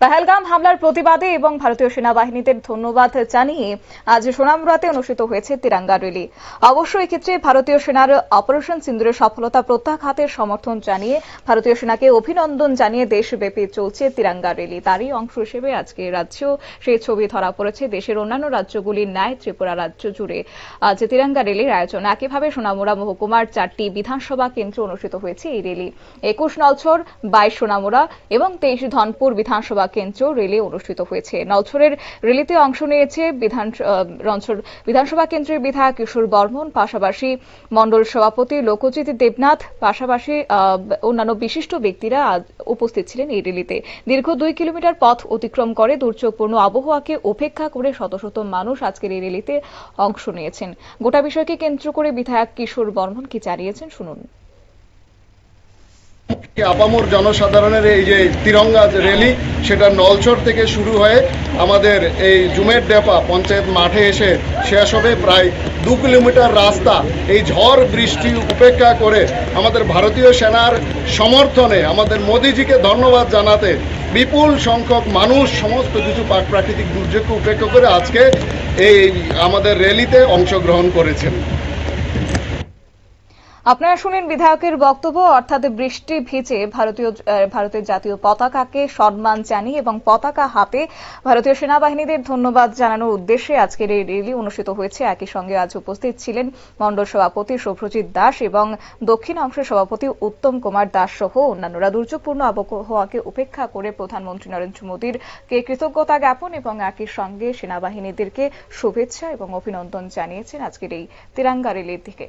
পেহেলগাম হামলার প্রতিবাদে এবং ভারতীয় সেনাবাহিনীদের ধন্যবাদ জানিয়ে আজ সোনামুড়াতে অনুষ্ঠিত হয়েছে তিরাঙ্গা র্যালি। অবশ্য এক্ষেত্রে ভারতীয় সেনার অপারেশন সিন্দুরের সফলতা প্রত্যাঘাতের সমর্থন জানিয়ে ভারতীয় সেনাকে অভিনন্দন জানিয়ে দেশব্যাপী চলছে তিরাঙ্গা র্যালি। তারই অংশ হিসেবে আজকে রাজ্যেও সেই ছবি ধরা পড়েছে। দেশের অন্যান্য রাজ্যগুলির ন্যায় ত্রিপুরা রাজ্য জুড়ে আজ তিরাঙ্গা র্যালির আয়োজন। একইভাবে সোনামুরা মহকুমার চারটি বিধানসভা কেন্দ্রে অনুষ্ঠিত হয়েছে এই র্যালি। একুশ নলছর বাইশ সোনামুরা এবং তেইশ ধনপুর বিধানসভা কেন্দ্র রেলে অনুষ্ঠিত হয়েছে। নলছরের রেলিতে অংশ নিয়েছে বিধান বিধানসভা কেন্দ্রের বিধায়ক কিশোর বর্মন, পাশাপাশি মন্ডল সভাপতি লোকজিৎ দেবনাথ, পাশাপাশি অন্যান্য বিশিষ্ট ব্যক্তিরা উপস্থিত ছিলেন এই রেলিতে। দীর্ঘ দুই কিলোমিটার পথ অতিক্রম করে দুর্যোগপূর্ণ আবহাওয়াকে উপেক্ষা করে শত শত মানুষ আজকের এই রেলিতে অংশ নিয়েছেন। গোটা বিষয়কে কেন্দ্র করে বিধায়ক কিশোর বর্মন কি জানিয়েছেন শুনুন। আপামর জনসাধারণের এই যে তিরঙ্গা র্যালি সেটা নলছর থেকে শুরু হয়ে আমাদের এই জুমের ডেপা পঞ্চায়েত মাঠে এসে শেষ হবে। প্রায় দু কিলোমিটার রাস্তা এই ঝড় বৃষ্টি উপেক্ষা করে আমাদের ভারতীয় সেনার সমর্থনে আমাদের মোদিজিকে ধন্যবাদ জানাতে বিপুল সংখ্যক মানুষ, সমস্ত কিছু প্রাক- প্রাকৃতিক দুর্যোগকে উপেক্ষা করে আজকে এই আমাদের র্যালিতে অংশগ্রহণ করেছেন। আপনারা শুনেন বিধায়কের বক্তব্য, অর্থাৎ বৃষ্টি ভিজে ভারতীয় ভারতের জাতীয় পতাকাকে সম্মান জানিয়ে এবং পতাকা হাতে ভারতীয় সেনাবাহিনীদের ধন্যবাদ জানানোর উদ্দেশ্যে আজকের এই র্যালি অনুষ্ঠিত হয়েছে। একই সঙ্গে আজ উপস্থিত ছিলেন মণ্ডল সভাপতি শুভ্রজিৎ দাস এবং দক্ষিণ অংশের সভাপতি উত্তম কুমার দাস সহ অন্যান্যরা। দুর্যোগপূর্ণ আবহাওয়াকে উপেক্ষা করে প্রধানমন্ত্রী নরেন্দ্র মোদীর কে কৃতজ্ঞতা জ্ঞাপন এবং একই সঙ্গে সেনাবাহিনীদেরকে শুভেচ্ছা এবং অভিনন্দন জানিয়েছেন আজকের এই তিরাঙ্গা র্যালির দিকে।